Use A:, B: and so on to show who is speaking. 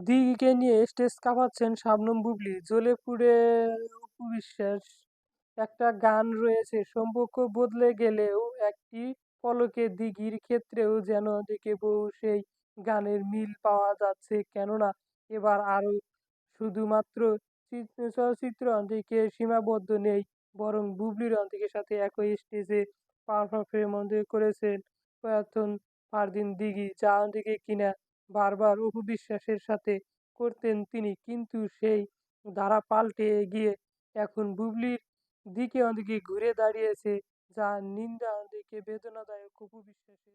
A: দিঘিকে নিয়ে স্টেজ কাঁপাচ্ছেন শাবনম বুবলি। জ্বলে পুড়ে অপু বিশ্বাস একটা গান রয়েছে, সম্পর্ক বদলে গেলেও একটি পলকে দিঘির ক্ষেত্রেও যেন দেখে বউ সেই গানের মিল পাওয়া যাচ্ছে। কেননা এবার আরও শুধুমাত্র চিত্র- চলচ্চিত্র অন্তিকে সীমাবদ্ধ নেই, বরং বুবলির অন্তিকের সাথে একই স্টেজে পারফর্ম করেছেন প্রয়াতন ফারদিন দিঘি, যা অন্তিকে কিনা বারবার অপবিশ্বাসের সাথে করতেন তিনি। কিন্তু সেই ধারা পাল্টে গিয়ে এখন বুবলির দিকে অনেকে ঘুরে দাঁড়িয়েছে যা নিন্দা দিকে বেদনাদায়ক অপু বিশ্বাসের